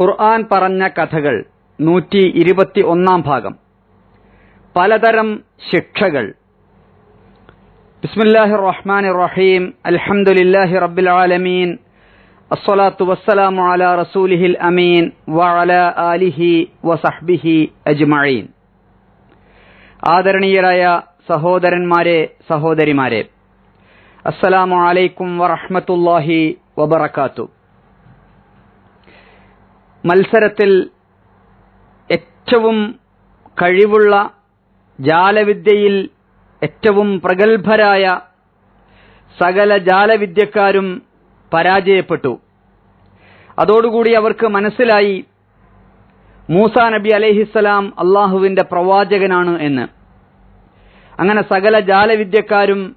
ഖുർആൻ പറഞ്ഞ കഥകൾ നൂറ്റി ഇരുപത്തി ഒന്നാം ഭാഗം. പലതരം ശിക്ഷകൾ. ബിസ്മില്ലാഹി റഹ്മാൻ റഹീം അൽഹംദുലില്ലാഹി റബ്ബിൽ ആലമീൻ അസ്സലാത്തു വസ്സലാമു അലാ റസൂലിഹിൽ അമീൻ. വഅല ആലിഹി വസഹ്ബിഹി അജ്മഈൻ. ആദരണീയരായ സഹോദരന്മാരെ സഹോദരിമാരെ. അസ്സലാമു അലൈക്കും വറഹ്മത്തുള്ളാഹി വബറകാത്തു മത്സരത്തിൽ ഏറ്റവും കഴിവുള്ള ജാലവിദ്യയിൽ ഏറ്റവും പ്രഗത്ഭരായ സകല ജാലവിദ്യക്കാരും പരാജയപ്പെട്ടു. അതോടുകൂടി അവർക്ക് മനസ്സിലായി മൂസ നബി അലൈഹിസ്സലാം അള്ളാഹുവിന്റെ പ്രവാചകനാണ് എന്ന്. അങ്ങനെ സകല ജാലവിദ്യക്കാരും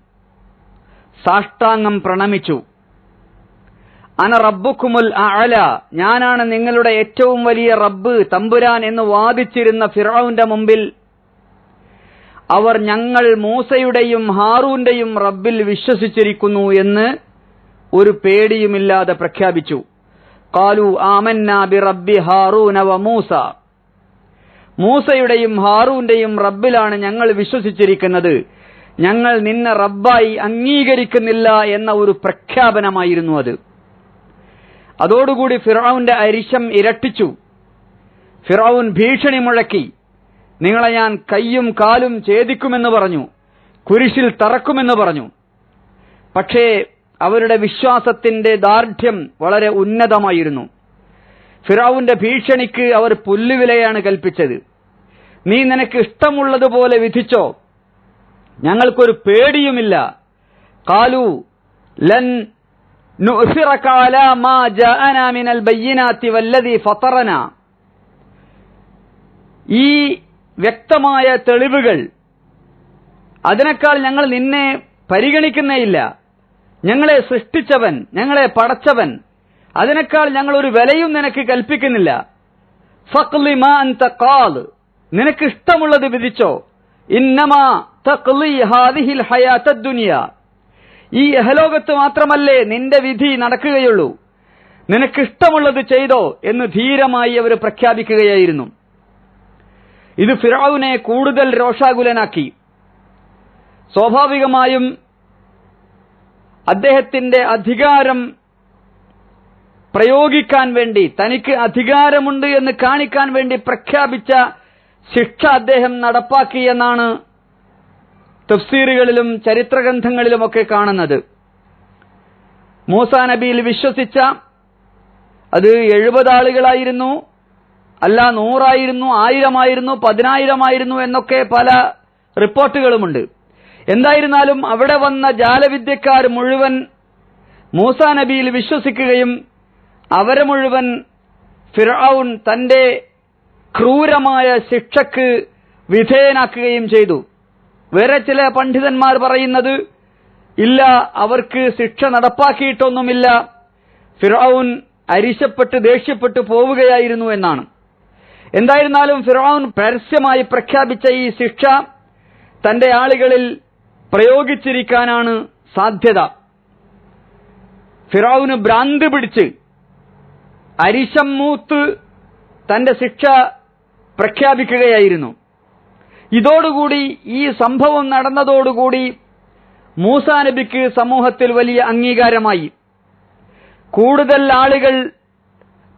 സാഷ്ടാംഗം പ്രണമിച്ചു. അന റബ്ബുക്കുമുൽ അഅല. ഞാനാണ് നിങ്ങളുടെ ഏറ്റവും വലിയ റബ്ബ് തമ്പുരാൻ എന്ന് വാദിച്ചിരുന്ന ഫിറൌന്റെ മുമ്പിൽ. അവർ ഞങ്ങൾ മൂസയുടെയും ഹാറൂന്റെയും റബ്ബിൽ വിശ്വസിച്ചിരിക്കുന്നു എന്ന് ഒരു പേടിയുമില്ലാതെ പ്രഖ്യാപിച്ചു. കാലു ആമന്ന ബി റബ്ബി ഹാറൂന വ മൂസ. മൂസയുടെയും ഹാറൂന്റെയും റബ്ബിലാണ് ഞങ്ങൾ വിശ്വസിച്ചിരിക്കുന്നത്. ഞങ്ങൾ നിന്നെ റബ്ബായി അംഗീകരിക്കുന്നില്ല എന്ന ഒരു പ്രഖ്യാപനമായിരുന്നു അത്. അതോടുകൂടി ഫിറൌന്റെ അരിശം ഇരട്ടിച്ചു. ഫിറൌൻ ഭീഷണി മുഴക്കി. നിങ്ങളെ ഞാൻ കയ്യും കാലും ഛേദിക്കുമെന്ന് പറഞ്ഞു. കുരിശിൽ തറക്കുമെന്ന് പറഞ്ഞു. പക്ഷേ അവരുടെ വിശ്വാസത്തിന്റെ ദാർഢ്യം വളരെ ഉന്നതമായിരുന്നു. ഫിറാവുന്റെ ഭീഷണിക്ക് അവർ പുല്ലുവിലയാണ് കൽപ്പിച്ചത്. നീ നിനക്ക് ഇഷ്ടമുള്ളതുപോലെ വിധിച്ചോ? ഞങ്ങൾക്കൊരു പേടിയുമില്ല. കാലു ലൻ نؤثرك على ما جاءنا من البينات والذي فطرنا ഈ വ്യക്തമായ തെളിവുകൾ അതിനേക്കാൾ ഞങ്ങൾ നിന്നെ പരിഗണിക്കുന്നേയില്ല ഞങ്ങളെ സൃഷ്ടിച്ചവൻ ഞങ്ങളെ പടച്ചവൻ അതിനേക്കാൾ ഞങ്ങൾ ഒരു വിലയും നിനക്ക് കൽപ്പിക്കുന്നില്ല ഫഖ്ലി മാ അൻത ഖാൽ നിനക്ക് ഇഷ്ടമുള്ളത് വിധിച്ചോ ഇന്നമാ തഖ്ലി ഹാദിഹിൽ ഹയാത്തദ് ദുനിയ ഈ യഹലോകത്ത് മാത്രമല്ലേ നിന്റെ വിധി നടക്കുകയുള്ളൂ. നിനക്കിഷ്ടമുള്ളത് ചെയ്തോ എന്ന് ധീരമായി അവർ പ്രഖ്യാപിക്കുകയായിരുന്നു. ഇത് ഫിറാവുനെ കൂടുതൽ രോഷാകുലനാക്കി. സ്വാഭാവികമായും അദ്ദേഹത്തിന്റെ അധികാരം പ്രയോഗിക്കാൻ വേണ്ടി തനിക്ക് അധികാരമുണ്ട് എന്ന് കാണിക്കാൻ വേണ്ടി പ്രഖ്യാപിച്ച ശിക്ഷ അദ്ദേഹം നടപ്പാക്കി എന്നാണ് തഫ്സീറുകളിലും ചരിത്രഗ്രന്ഥങ്ങളിലുമൊക്കെ കാണുന്നത്. മൂസ നബിയിൽ വിശ്വസിച്ച അത് എഴുപത് ആളുകളായിരുന്നു അല്ല നൂറായിരുന്നു ആയിരമായിരുന്നു പതിനായിരമായിരുന്നു എന്നൊക്കെ പല റിപ്പോർട്ടുകളുമുണ്ട്. എന്തായിരുന്നാലും അവിടെ വന്ന ജാലവിദ്യക്കാർ മുഴുവൻ മൂസ നബിയിൽ വിശ്വസിക്കുകയും അവരെ മുഴുവൻ ഫിറൌൻ തന്റെ ക്രൂരമായ ശിക്ഷക്ക് വിധേയനാക്കുകയും ചെയ്തു. വേറെ ചില പണ്ഡിതന്മാർ പറയുന്നത് ഇല്ല അവർക്ക് ശിക്ഷ നടപ്പാക്കിയിട്ടൊന്നുമില്ല. ഫിറൌൻ അരിശപ്പെട്ട് ദേഷ്യപ്പെട്ട് പോവുകയായിരുന്നു എന്നാണ്. എന്തായിരുന്നാലും ഫിറൌൻ പരസ്യമായി പ്രഖ്യാപിച്ച ഈ ശിക്ഷ തന്റെ ആളുകളിൽ പ്രയോഗിച്ചിരിക്കാനാണ് സാധ്യത. ഫിറൌന് ഭ്രാന്ത് പിടിച്ച് അരിശം മൂത്ത് തന്റെ ശിക്ഷ പ്രഖ്യാപിക്കുകയായിരുന്നു. ഇതോടുകൂടി ഈ സംഭവം നടന്നതോടുകൂടി മൂസ നബിക്ക് സമൂഹത്തിൽ വലിയ അംഗീകാരമായി. കൂടുതൽ ആളുകൾ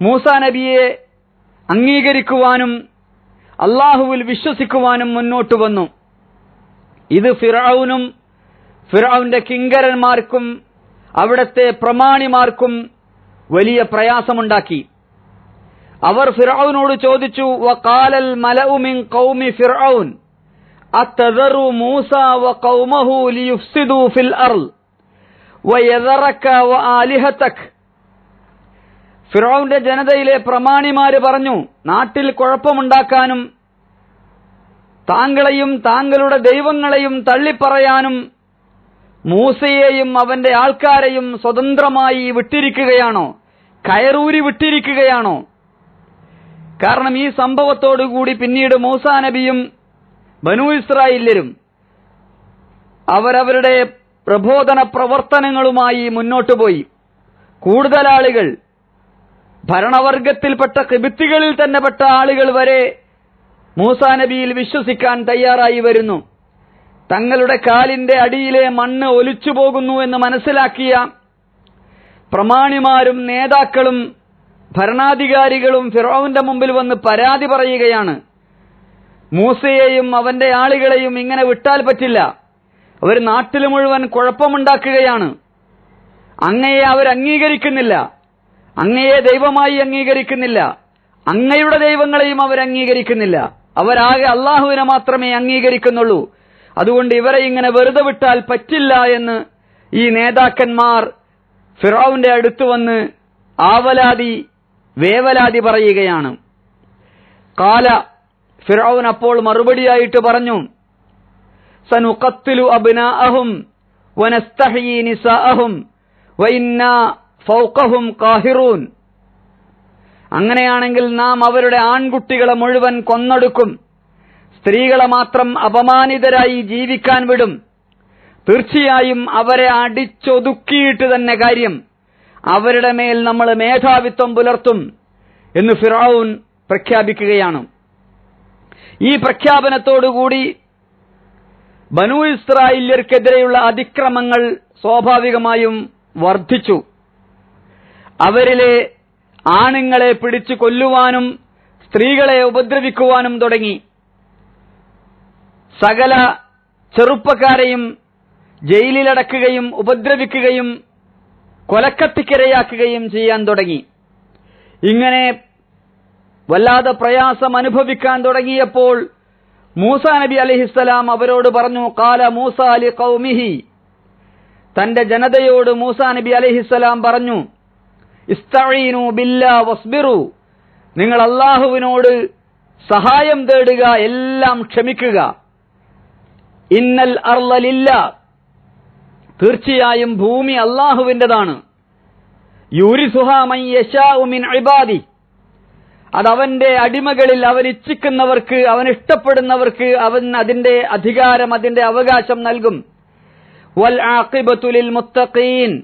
മൂസ നബിയെ അംഗീകരിക്കുവാനും അള്ളാഹുവിൽ വിശ്വസിക്കുവാനും മുന്നോട്ട് വന്നു. ഇത് ഫിറൌനും ഫിറൌന്റെ കിങ്കരന്മാർക്കും അവിടത്തെ പ്രമാണിമാർക്കും വലിയ പ്രയാസമുണ്ടാക്കി. അവർ ഫിറൌനോട് ചോദിച്ചു വഖാലൽ മലഉ കൗമി ഖൗമി ഫിർഔൻ മൂസാവ മൂസ വഖൗമഹു ലിയുഫ്സിദു ഫിൽ അർൾ വയദറക വആലിഹതക് ഫിറൌന്റെ ജനതയിലെ പ്രമാണിമാര് പറഞ്ഞു നാട്ടിൽ കുഴപ്പമുണ്ടാക്കാനും താങ്കളെയും താങ്കളുടെ ദൈവങ്ങളെയും തള്ളിപ്പറയാനും മൂസയെയും അവന്റെ ആൾക്കാരെയും സ്വതന്ത്രമായി വിട്ടിരിക്കുകയാണോ? കയറൂരി വിട്ടിരിക്കുകയാണോ? കാരണം ഈ സംഭവത്തോടുകൂടി പിന്നീട് മൂസാ നബിയും ബനു ഇസ്രായേല്യരും അവരവരുടെ പ്രബോധന പ്രവർത്തനങ്ങളുമായി മുന്നോട്ടു പോയി. കൂടുതൽ ആളുകൾ ഭരണവർഗത്തിൽപ്പെട്ട കിബിത്തികളിൽ തന്നെ പെട്ട ആളുകൾ വരെ മൂസാ നബിയിൽ വിശ്വസിക്കാൻ തയ്യാറായി വരുന്നു. തങ്ങളുടെ കാലിന്റെ അടിയിലെ മണ്ണ് ഒലിച്ചു പോകുന്നു എന്ന് മനസ്സിലാക്കിയ പ്രമാണിമാരും നേതാക്കളും ഭരണാധികാരികളും ഫിറോവിന്റെ മുമ്പിൽ വന്ന് പരാതി പറയുകയാണ്. മൂസയെയും അവന്റെ ആളുകളെയും ഇങ്ങനെ വിട്ടാൽ പറ്റില്ല. അവർ നാട്ടിൽ മുഴുവൻ കുഴപ്പമുണ്ടാക്കുകയാണ്. അങ്ങയെ അവർ അംഗീകരിക്കുന്നില്ല. അങ്ങയെ ദൈവമായി അംഗീകരിക്കുന്നില്ല. അങ്ങയുടെ ദൈവങ്ങളെയും അവർ അംഗീകരിക്കുന്നില്ല. അവരാകെ അള്ളാഹുവിനെ മാത്രമേ അംഗീകരിക്കുന്നുള്ളൂ. അതുകൊണ്ട് ഇവരെ ഇങ്ങനെ വെറുതെ വിട്ടാൽ പറ്റില്ല എന്ന് ഈ നേതാക്കന്മാർ ഫിറോവിന്റെ അടുത്ത് വന്ന് ആവലാതി വേവലാതി പറയുകയാണ്. കാല ഫിറോവൻ അപ്പോൾ മറുപടിയായിട്ട് പറഞ്ഞു സനുഖത്തിലു അബ്നാഅഹും വഇന്നാ ഫൗഖഹും കാഹിറൂൻ അങ്ങനെയാണെങ്കിൽ നാം അവരുടെ ആൺകുട്ടികളെ മുഴുവൻ കൊന്നൊടുക്കും സ്ത്രീകളെ മാത്രം അപമാനിതരായി ജീവിക്കാൻ വിടും. തീർച്ചയായും അവരെ അടിച്ചൊതുക്കിയിട്ട് തന്നെ കാര്യം അവരുടെ മേൽ നമ്മൾ മേധാവിത്വം പുലർത്തും എന്ന് ഫിറൌൻ പ്രഖ്യാപിക്കുകയാണ്. ഈ പ്രഖ്യാപനത്തോടുകൂടി ബനു ഇസ്രായേല്യർക്കെതിരെയുള്ള അതിക്രമങ്ങൾ സ്വാഭാവികമായും വർദ്ധിച്ചു. അവരിലെ ആണുങ്ങളെ പിടിച്ചു കൊല്ലുവാനും സ്ത്രീകളെ ഉപദ്രവിക്കുവാനും തുടങ്ങി. സകല ചെറുപ്പക്കാരെയും ജയിലിലടക്കുകയും ഉപദ്രവിക്കുകയും കൊലക്കത്തിക്കിരയാക്കുകയും ചെയ്യാൻ തുടങ്ങി. ഇങ്ങനെ വല്ലാതെ പ്രയാസം അനുഭവിക്കാൻ തുടങ്ങിയപ്പോൾ മൂസ നബി അലഹിസ്സലാം അവരോട് പറഞ്ഞു കാല മൂസ അലി കൗമിഹി തന്റെ ജനതയോട് മൂസ നബി അലഹിസ്സലാം പറഞ്ഞു ഇസ്തഈനു ബില്ല വസ്ബിറു. നിങ്ങൾ അള്ളാഹുവിനോട് സഹായം തേടുക എല്ലാം ക്ഷമിക്കുക. ഇന്നൽ അർലലില്ല തീർച്ചയായും ഭൂമി അള്ളാഹുവിന്റെതാണ്. ഉമിൻ ഇബാദി. അത് അവന്റെ അടിമകളിൽ അവൻ ഇച്ഛിക്കുന്നവർക്ക് അവൻ ഇഷ്ടപ്പെടുന്നവർക്ക് അവൻ അതിന്റെ അധികാരം അതിന്റെ അവകാശം നൽകും. വൽ ആക്കിബത്തുലിൽ മുത്തഖീൻ.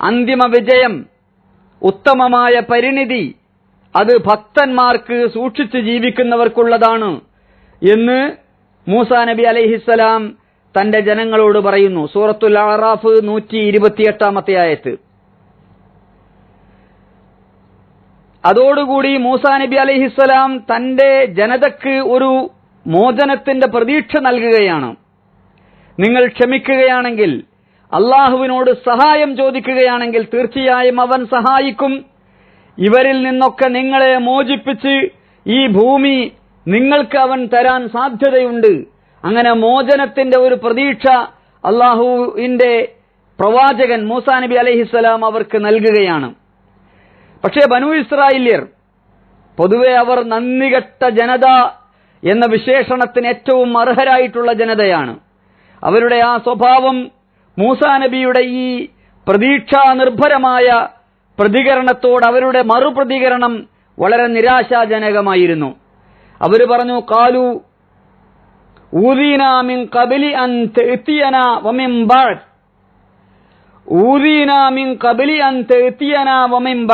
അന്തിമ വിജയം ഉത്തമമായ പരിണിതി അത് ഭക്തന്മാർക്ക് സൂക്ഷിച്ചു ജീവിക്കുന്നവർക്കുള്ളതാണ് എന്ന് മൂസ നബി അലൈഹിസ്സലാം തന്റെ ജനങ്ങളോട് പറയുന്നു. സൂറത്തുൽ ആറാഫ് നൂറ്റി ഇരുപത്തിയെട്ടാമത്തെ ആയത്ത്. അതോടുകൂടി മൂസാ നബി അലൈഹിസ്സലാം തന്റെ ജനതക്ക് ഒരു മോചനത്തിന്റെ പ്രതീക്ഷ നൽകുകയാണ്. നിങ്ങൾ ക്ഷമിക്കുകയാണെങ്കിൽ അള്ളാഹുവിനോട് സഹായം ചോദിക്കുകയാണെങ്കിൽ തീർച്ചയായും അവൻ സഹായിക്കും. ഇവരിൽ നിന്നൊക്കെ നിങ്ങളെ മോചിപ്പിച്ച് ഈ ഭൂമി നിങ്ങൾക്ക് അവൻ തരാൻ സാധ്യതയുണ്ട്. അങ്ങനെ മോചനത്തിന്റെ ഒരു പ്രതീക്ഷ അള്ളാഹുവിന്റെ പ്രവാചകൻ മൂസാ നബി അലഹിസ്സലാം അവർക്ക് നൽകുകയാണ്. പക്ഷേ ബനു ഇസ്രായേല്യർ പൊതുവെ അവർ നന്ദികെട്ട ജനത എന്ന വിശേഷണത്തിന് ഏറ്റവും അർഹരായിട്ടുള്ള ജനതയാണ്. അവരുടെ ആ സ്വഭാവം മൂസാ നബിയുടെ ഈ പ്രതീക്ഷാ നിർഭരമായ പ്രതികരണത്തോട് അവരുടെ മറുപ്രതികരണം വളരെ നിരാശാജനകമായിരുന്നു. അവർ പറഞ്ഞു കാലു ഊദീനാമിൻ കബലി അൻ തെത്തിയന വമിൻ ബാഡ് ഊദീനാമിൻ കബലി അൻ വമിൻ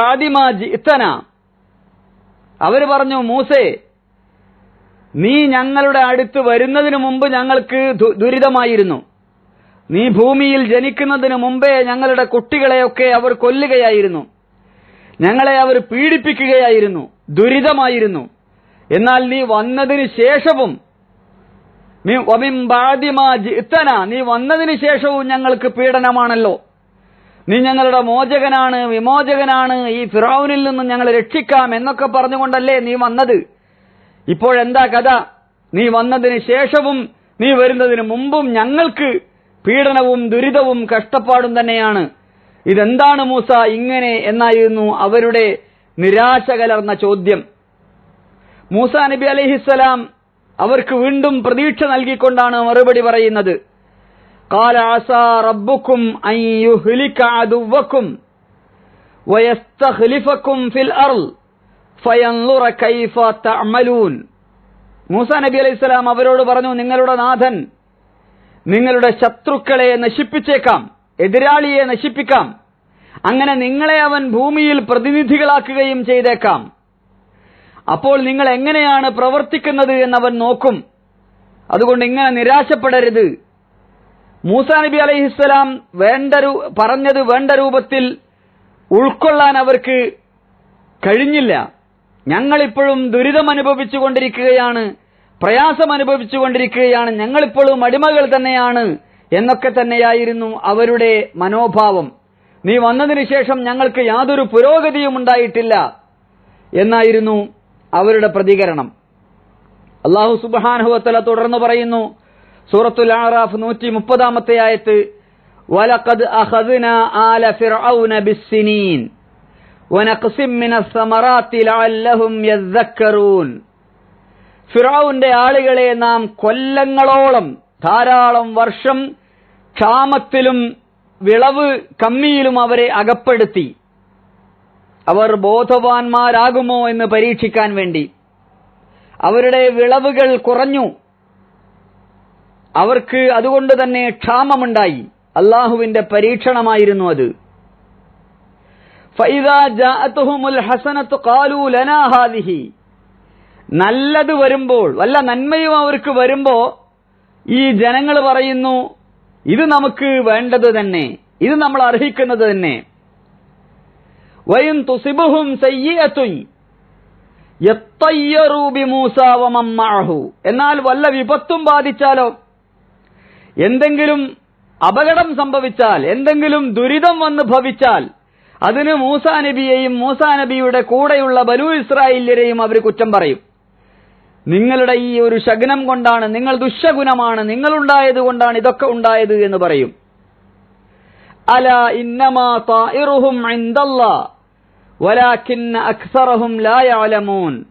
പറഞ്ഞു മൂസേ നീ ഞങ്ങളുടെ അടുത്ത് വരുന്നതിനു മുമ്പ് ഞങ്ങൾക്ക് ദുരിതമായിരുന്നു. നീ ഭൂമിയിൽ ജനിക്കുന്നതിനു മുമ്പേ ഞങ്ങളുടെ കുട്ടികളെയൊക്കെ അവർ കൊല്ലുകയായിരുന്നു. ഞങ്ങളെ അവർ പീഡിപ്പിക്കുകയായിരുന്നു ദുരിതമായിരുന്നു. എന്നാൽ നീ വന്നതിന് ശേഷവും നീ- ബാദിമാ ജിത്തന നീ വന്നതിന് ശേഷവും ഞങ്ങൾക്ക് പീഡനമാണല്ലോ. നീ ഞങ്ങളുടെ മോചകനാണ് വിമോചകനാണ് ഈ ഫിറൌനിൽ നിന്ന് ഞങ്ങൾ രക്ഷിക്കാം എന്നൊക്കെ പറഞ്ഞുകൊണ്ടല്ലേ നീ വന്നത്. ഇപ്പോഴെന്താ കഥ? നീ വന്നതിന് ശേഷവും നീ വരുന്നതിന് മുമ്പും ഞങ്ങൾക്ക് പീഡനവും ദുരിതവും കഷ്ടപ്പാടും തന്നെയാണ്. ഇതെന്താണ് മൂസ ഇങ്ങനെ എന്നായിരുന്നു അവരുടെ നിരാശ കലർന്ന ചോദ്യം. മൂസ നബി അലൈഹിസ്സലാം അവർക്ക് വീണ്ടും പ്രതീക്ഷ നൽകിക്കൊണ്ടാണ് മറുപടി പറയുന്നത്. قال عسى ربكم أن يهلك عدوكم ويستخلفكم في الأرض فينظر كيف تعملون മൂസ നബി അലൈഹി സ്വലാം അവരോട് പറഞ്ഞു നിങ്ങളുടെ നാഥൻ നിങ്ങളുടെ ശത്രുക്കളെ നശിപ്പിച്ചേക്കാം എതിരാളിയെ നശിപ്പിക്കാം അങ്ങനെ നിങ്ങളെ അവൻ ഭൂമിയിൽ പ്രതിനിധികളാക്കുകയും ചെയ്തേക്കാം അപ്പോൾ നിങ്ങൾ എങ്ങനെയാണ് പ്രവർത്തിക്കുന്നത് എന്നവൻ നോക്കും അതുകൊണ്ട് ഇങ്ങനെ നിരാശപ്പെടരുത് മൂസാ നബി അലൈഹിസ്സലാം വേണ്ട പറഞ്ഞത് വേണ്ട രൂപത്തിൽ ഉൾക്കൊള്ളാൻ അവർക്ക് കഴിഞ്ഞില്ല. ഞങ്ങളിപ്പോഴും ദുരിതം അനുഭവിച്ചുകൊണ്ടിരിക്കുകയാണ് പ്രയാസം അനുഭവിച്ചുകൊണ്ടിരിക്കുകയാണ് ഞങ്ങളിപ്പോഴും അടിമകൾ തന്നെയാണ് എന്നൊക്കെ തന്നെയായിരുന്നു അവരുടെ മനോഭാവം. നീ വന്നതിന് ശേഷം ഞങ്ങൾക്ക് യാതൊരു പുരോഗതിയും ഉണ്ടായിട്ടില്ല എന്നായിരുന്നു അവരുടെ പ്രതികരണം. അള്ളാഹു സുബാനുഹത്തല തുടർന്ന് പറയുന്നു സൂറത്തുൽ ആറാഫ് നൂറ്റി മുപ്പതാമത്തെ ആയത്ത് വലഖദ് അഖദ്ന ആല ഫിർഔന ബിസ്സിനീൻ വനഖ്സിം മിന സമറാത്തി ലഅല്ലഹും യദ്ദക്കറൂൻ. ഫിറൌന്റെ ആളുകളെ നാം കൊല്ലങ്ങളോളം ധാരാളം വർഷം ക്ഷാമത്തിലും വിളവ് കമ്മിയിലും അവരെ അകപ്പെടുത്തി. അവർ ബോധവാന്മാരാകുമോ എന്ന് പരീക്ഷിക്കാൻ വേണ്ടി. അവരുടെ വിളവുകൾ കുറഞ്ഞു. അവർക്ക് അതുകൊണ്ട് തന്നെ ക്ഷാമമുണ്ടായി. അള്ളാഹുവിന്റെ പരീക്ഷണമായിരുന്നു അത്. നല്ലത് വരുമ്പോൾ വല്ല നന്മയും അവർക്ക് വരുമ്പോ ഈ ജനങ്ങൾ പറയുന്നു ഇത് നമുക്ക് വേണ്ടത് തന്നെ ഇത് നമ്മൾ അർഹിക്കുന്നത് തന്നെ. വയും തുസിബുഹും സയ്യത്തുൻ എന്നാൽ വല്ല വിപത്തും ബാധിച്ചാലോ? എന്തെങ്കിലും അപകടം സംഭവിച്ചാൽ എന്തെങ്കിലും ദുരിതം വന്ന് ഭവിച്ചാൽ അതിന് മൂസാ നബിയെയും മൂസാ നബിയുടെ കൂടെയുള്ള ബനു ഇസ്രായേല്യരെയും അവർ കുറ്റം പറയും. നിങ്ങളുടെ ഈ ഒരു ശകുനം കൊണ്ടാണ് നിങ്ങൾ ദുശകുനമാണ് നിങ്ങളുണ്ടായത് കൊണ്ടാണ് ഇതൊക്കെ ഉണ്ടായത് എന്ന് പറയും. അല ഇന്നമാ ഇൻദല്ലാ വലാകിന്ന ലാ യഅലമൂൻ.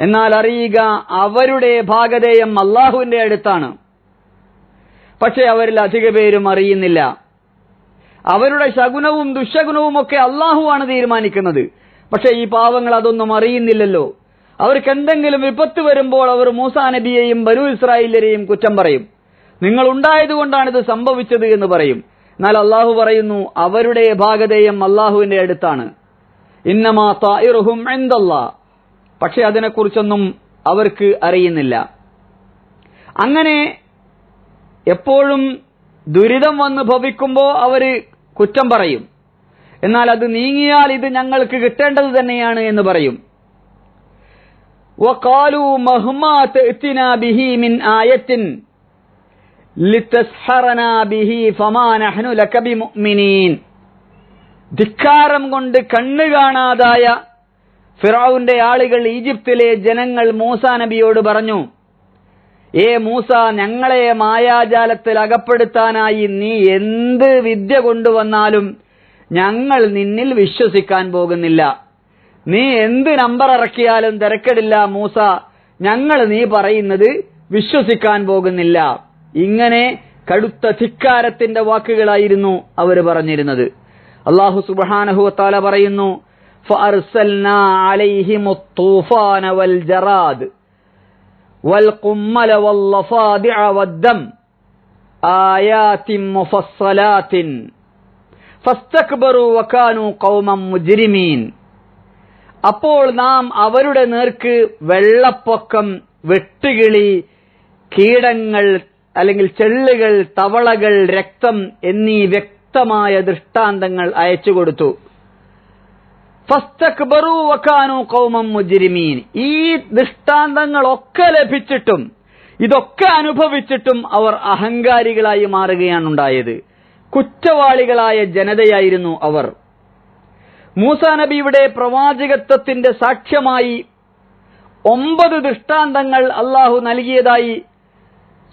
എന്നാൽ അറിയുക അവരുടെ ഭാഗതേയം അള്ളാഹുവിന്റെ അടുത്താണ്. പക്ഷെ അവരിൽ അധിക പേരും അറിയുന്നില്ല. അവരുടെ ശകുനവും ദുശകുനവും ഒക്കെ അള്ളാഹുവാണ് തീരുമാനിക്കുന്നത്. പക്ഷേ ഈ പാവങ്ങൾ അതൊന്നും അറിയുന്നില്ലല്ലോ. അവർക്ക് എന്തെങ്കിലും വിപത്ത് വരുമ്പോൾ അവർ മൂസാ നബിയെയും ബനു ഇസ്രായേലരെയും കുറ്റം പറയും. നിങ്ങൾ ഉണ്ടായതുകൊണ്ടാണ് ഇത് സംഭവിച്ചത് എന്ന് പറയും. എന്നാൽ അള്ളാഹു പറയുന്നു അവരുടെ ഭാഗതേയം അള്ളാഹുവിന്റെ അടുത്താണ്. ഇന്നമാ തായിറുഹും എന്തല്ലാ പക്ഷെ അതിനെക്കുറിച്ചൊന്നും അവർക്ക് അറിയുന്നില്ല. അങ്ങനെ എപ്പോഴും ദുരിതം വന്ന് ഭവിക്കുമ്പോൾ അവര് കുറ്റം പറയും എന്നാൽ അത് നീങ്ങിയാൽ ഇത് ഞങ്ങൾക്ക് കിട്ടേണ്ടത് തന്നെയാണ് എന്ന് പറയും وقالوا مهما تأتنا به من آية لتسحرنا به فما نحن لك بمؤمنين ധിക്കാരം കൊണ്ട് കണ്ണു കാണാതായ ഫിറൌന്റെ ആളുകൾ ഈജിപ്തിലെ ജനങ്ങൾ മൂസാ നബിയോട് പറഞ്ഞു ഏ മൂസ ഞങ്ങളെ മായാജാലത്തിൽ അകപ്പെടുത്താനായി നീ എന്ത് വിദ്യ കൊണ്ടുവന്നാലും ഞങ്ങൾ നിന്നിൽ വിശ്വസിക്കാൻ പോകുന്നില്ല. നീ എന്ത് നമ്പർ ഇറക്കിയാലും തിരക്കടില്ല മൂസ. ഞങ്ങൾ നീ പറയുന്നത് വിശ്വസിക്കാൻ പോകുന്നില്ല. ഇങ്ങനെ കടുത്ത ധിക്കാരത്തിന്റെ വാക്കുകളായിരുന്നു അവർ പറഞ്ഞിരുന്നത്. അള്ളാഹു സുബാനഹുത്താല പറയുന്നു ഫർസൽന തൂഫാന വൽ ജറാദ്. والقمل والضفادع والدم آيات مفصلات فاستكبروا وكانوا قوما مجرمين അപ്പോൾ നാം അവരുടെ നേർക്ക് വെള്ളപ്പൊക്കം വെട്ടുകിളി കീടങ്ങൾ അല്ലെങ്കിൽ ചെള്ളുകൾ തവളകൾ രക്തം എന്നീ വ്യക്തമായ ദൃഷ്ടാന്തങ്ങൾ അയച്ചു കൊടുത്തു ഫസ്തക്ബറു വക്കാനു കൗമം മുജിരിമീൻ. ഈ ദൃഷ്ടാന്തങ്ങളൊക്കെ ലഭിച്ചിട്ടും ഇതൊക്കെ അനുഭവിച്ചിട്ടും അവർ അഹങ്കാരികളായി മാറുകയാണ് ഉണ്ടായത്. കുറ്റവാളികളായ ജനതയായിരുന്നു അവർ. മൂസ നബിയുടെ പ്രവാചകത്വത്തിന്റെ സാക്ഷ്യമായി ഒമ്പത് ദൃഷ്ടാന്തങ്ങൾ അള്ളാഹു നൽകിയതായി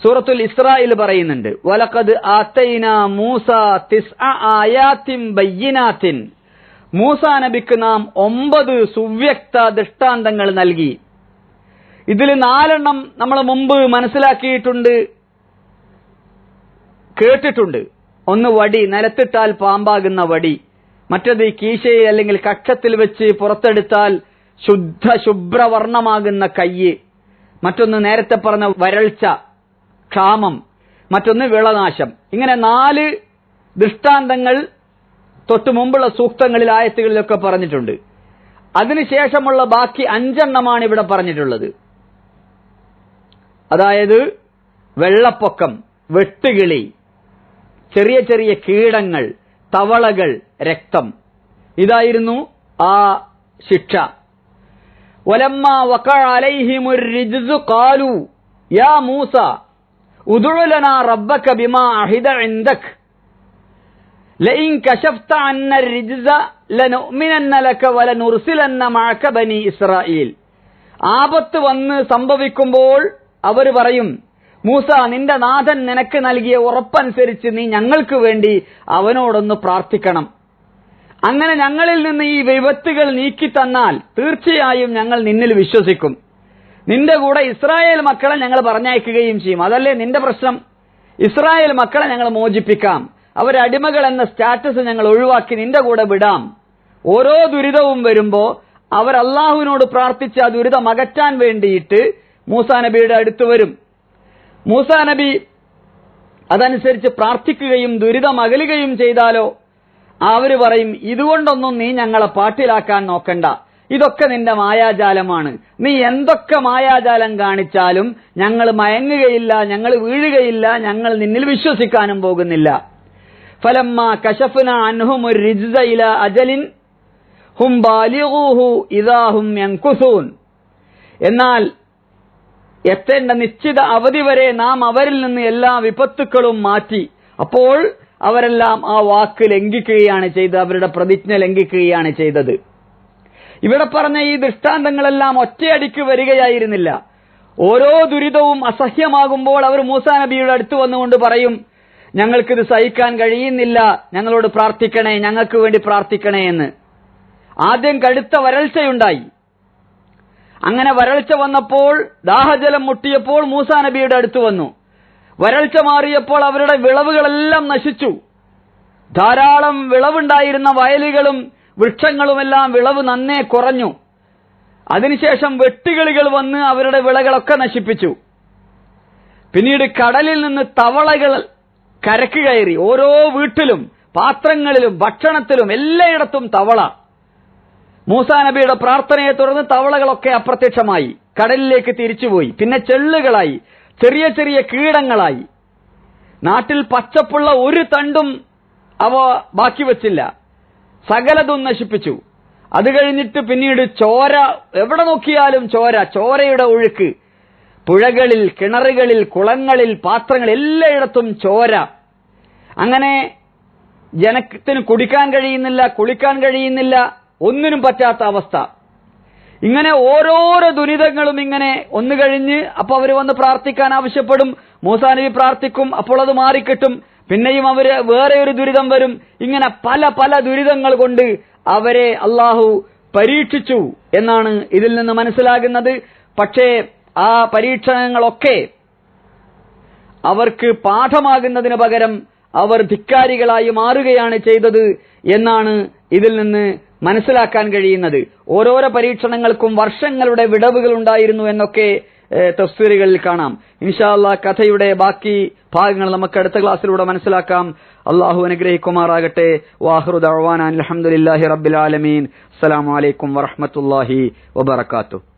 സൂറത്തുൽ ഇസ്രായേൽ പറയുന്നുണ്ട്. വലക്കത് ആത്തൈന മൂസ തിസ് ആയാത്തിൻ ബയ്യനാത്തിൻ. മൂസാ നബിക്ക് നാം ഒമ്പത് സുവ്യക്ത ദൃഷ്ടാന്തങ്ങൾ നൽകി. ഇതിൽ നാലെണ്ണം നമ്മൾ മുമ്പ് മനസ്സിലാക്കിയിട്ടുണ്ട്. കേട്ടിട്ടുണ്ട്. ഒന്ന് വടി നിലത്തിട്ടാൽ പാമ്പാകുന്ന വടി. മറ്റത് കീശയിൽ അല്ലെങ്കിൽ കക്ഷത്തിൽ വെച്ച് പുറത്തെടുത്താൽ ശുദ്ധ ശുഭ്രവർണമാകുന്ന കയ്യ്. മറ്റൊന്ന് നേരത്തെ പറഞ്ഞ വരൾച്ച ക്ഷാമം. മറ്റൊന്ന് വിളനാശം. ഇങ്ങനെ നാല് ദൃഷ്ടാന്തങ്ങൾ തൊട്ടു മുമ്പുള്ള സൂക്തങ്ങളിൽ ആയത്തുകളിലൊക്കെ പറഞ്ഞിട്ടുണ്ട്. അതിനുശേഷമുള്ള ബാക്കി അഞ്ചെണ്ണമാണ് ഇവിടെ പറഞ്ഞിട്ടുള്ളത്. അതായത് വെള്ളപ്പൊക്കം വെട്ടുകിളി ചെറിയ ചെറിയ കീടങ്ങൾ തവളകൾ രക്തം. ഇതായിരുന്നു ആ ശിക്ഷ. ഒലമ്മ വക്കഅലൈഹിമുർ കാലു യാ മൂസ ഉദുഴലനാ റബ്ബക്ക റബ്ബക ബിമാ അഹിദ ഇൻദക്. ലഇൻ കശഫ്ത അന്ന റിജ്സ ലനുഅ്മിനന്ന ലക വലനുർസിലന്ന മഅക ബനി ഇസ്രായീൽ ആപത്ത് വന്ന് സംഭവിക്കുമ്പോൾ അവർ പറയും മൂസ നിന്റെ നാഥൻ നിനക്ക് നൽകിയ ഉറപ്പനുസരിച്ച് നീ ഞങ്ങൾക്ക് വേണ്ടി അവനോടൊന്ന് പ്രാർത്ഥിക്കണം. അങ്ങനെ ഞങ്ങളിൽ നിന്ന് ഈ വിപത്തുകൾ നീക്കി തന്നാൽ തീർച്ചയായും ഞങ്ങൾ നിന്നിൽ വിശ്വസിക്കും. നിന്റെ കൂടെ ഇസ്രായേൽ മക്കളെ ഞങ്ങൾ പറഞ്ഞയക്കുകയും ചെയ്യും. അതല്ലേ നിന്റെ പ്രശ്നം? ഇസ്രായേൽ മക്കളെ ഞങ്ങൾ മോചിപ്പിക്കാം. അവരെ അടിമകൾ എന്ന സ്റ്റാറ്റസ് ഞങ്ങൾ ഒഴിവാക്കി നിന്റെ കൂടെ വിടാം. ഓരോ ദുരിതവും വരുമ്പോൾ അവർ അള്ളാഹുവിനോട് പ്രാർത്ഥിച്ച് ആ ദുരിതം അകറ്റാൻ വേണ്ടിയിട്ട് മൂസാ നബിയുടെ അടുത്ത് വരും. മൂസാ നബി അതനുസരിച്ച് പ്രാർത്ഥിക്കുകയും ദുരിതം അകലുകയും ചെയ്താലോ? അവർ പറയും ഇതുകൊണ്ടൊന്നും നീ ഞങ്ങളെ പാട്ടിലാക്കാൻ നോക്കണ്ട. ഇതൊക്കെ നിന്റെ മായാജാലമാണ്. നീ എന്തൊക്കെ മായാജാലം കാണിച്ചാലും ഞങ്ങൾ മയങ്ങുകയില്ല ഞങ്ങൾ വീഴുകയില്ല ഞങ്ങൾ നിന്നിൽ വിശ്വസിക്കാനും പോകുന്നില്ല. ഫലമ്മ കശഫ്ന അൻഹും ഇല അജലിൻ ഹും ബാലിഹു ഇദാഹും യൻകുസൂൻ. എന്നാൽ എത്തേണ്ട നിശ്ചിത അവധി വരെ നാം അവരിൽ നിന്ന് എല്ലാ വിപത്തുക്കളും മാറ്റി. അപ്പോൾ അവരെല്ലാം ആ വാക്ക് ലംഘിക്കുകയാണ് ചെയ്തത് അവരുടെ പ്രതിജ്ഞ ലംഘിക്കുകയാണ് ചെയ്തത്. ഇവിടെ പറഞ്ഞ ഈ ദൃഷ്ടാന്തങ്ങളെല്ലാം ഒറ്റയടിക്ക് വരികയായിരുന്നില്ല. ഓരോ ദുരിതവും അസഹ്യമാകുമ്പോൾ അവർ മൂസാ നബിയുടെ അടുത്ത് വന്നുകൊണ്ട് പറയും ഞങ്ങൾക്കിത് സഹിക്കാൻ കഴിയുന്നില്ല. ഞങ്ങളോട് പ്രാർത്ഥിക്കണേ ഞങ്ങൾക്ക് വേണ്ടി പ്രാർത്ഥിക്കണേ എന്ന്. ആദ്യം കടുത്ത വരൾച്ചയുണ്ടായി. അങ്ങനെ വരൾച്ച വന്നപ്പോൾ ദാഹജലം മുട്ടിയപ്പോൾ മൂസാ നബിയുടെ അടുത്ത് വന്നു. വരൾച്ച മാറിയപ്പോൾ അവരുടെ വിളവുകളെല്ലാം നശിച്ചു. ധാരാളം വിളവുണ്ടായിരുന്ന വയലുകളും വൃക്ഷങ്ങളുമെല്ലാം വിളവ് നന്നേ കുറഞ്ഞു. അതിനുശേഷം വെട്ടുകിളികൾ വന്ന് അവരുടെ വിളകളൊക്കെ നശിപ്പിച്ചു. പിന്നീട് കടലിൽ നിന്ന് തവളകൾ കരക്ക് കയറി ഓരോ വീട്ടിലും പാത്രങ്ങളിലും ഭക്ഷണത്തിലും എല്ലായിടത്തും തവള. മൂസാ നബിയുടെ പ്രാർത്ഥനയെ തുടർന്ന് തവളകളൊക്കെ അപ്രത്യക്ഷമായി. കടലിലേക്ക് തിരിച്ചുപോയി. പിന്നെ ചെള്ളുകളായി. ചെറിയ ചെറിയ കീടങ്ങളായി. നാട്ടിൽ പച്ചപ്പുള്ള ഒരു തണ്ടും അവ ബാക്കി വച്ചില്ല. സകലതും നശിപ്പിച്ചു. അത് കഴിഞ്ഞിട്ട് പിന്നീട് ചോര. എവിടെ നോക്കിയാലും ചോര. ചോരയുടെ ഒഴുക്ക്. പുഴകളിൽ കിണറുകളിൽ കുളങ്ങളിൽ പാത്രങ്ങൾ എല്ലായിടത്തും ചോര. അങ്ങനെ ജനത്തിന് കുടിക്കാൻ കഴിയുന്നില്ല കുളിക്കാൻ കഴിയുന്നില്ല ഒന്നിനും പറ്റാത്ത അവസ്ഥ. ഇങ്ങനെ ഓരോരോ ദുരിതങ്ങളും ഇങ്ങനെ ഒന്ന് കഴിഞ്ഞ് അപ്പൊ അവർ വന്ന് പ്രാർത്ഥിക്കാൻ ആവശ്യപ്പെടും മൂസാ നബി പ്രാർത്ഥിക്കും അപ്പോൾ അത് മാറിക്കിട്ടും. പിന്നെയും അവർ വേറെ ഒരു ദുരിതം വരും. ഇങ്ങനെ പല പല ദുരിതങ്ങൾ കൊണ്ട് അവരെ അള്ളാഹു പരീക്ഷിച്ചു എന്നാണ് ഇതിൽ നിന്ന് മനസ്സിലാകുന്നത്. പക്ഷേ ആ പരീക്ഷണങ്ങളൊക്കെ അവർക്ക് പാഠമാകുന്നതിന് പകരം അവർ ധിക്കാരികളായി മാറുകയാണ് ചെയ്തത് എന്നാണ് ഇതിൽ നിന്ന് മനസ്സിലാക്കാൻ കഴിയുന്നത്. ഓരോരോ പരീക്ഷണങ്ങൾക്കും വർഷങ്ങളുടെ വിടവുകൾ ഉണ്ടായിരുന്നു എന്നൊക്കെ തഫ്സീറുകളിൽ കാണാം. ഇൻഷാല്ല കഥയുടെ ബാക്കി ഭാഗങ്ങൾ നമുക്ക് അടുത്ത ക്ലാസ്സിലൂടെ മനസ്സിലാക്കാം. അള്ളാഹു അനുഗ്രഹിക്കുമാറാകട്ടെ. വാഹ്റു ദഅ്വാന അലഹമുല്ലാഹി റബ്ബിൽ ആലമീൻ. അസ്സലാമു അലൈക്കും വറഹ്മത്തുള്ളാഹി വബറകാതുഹു.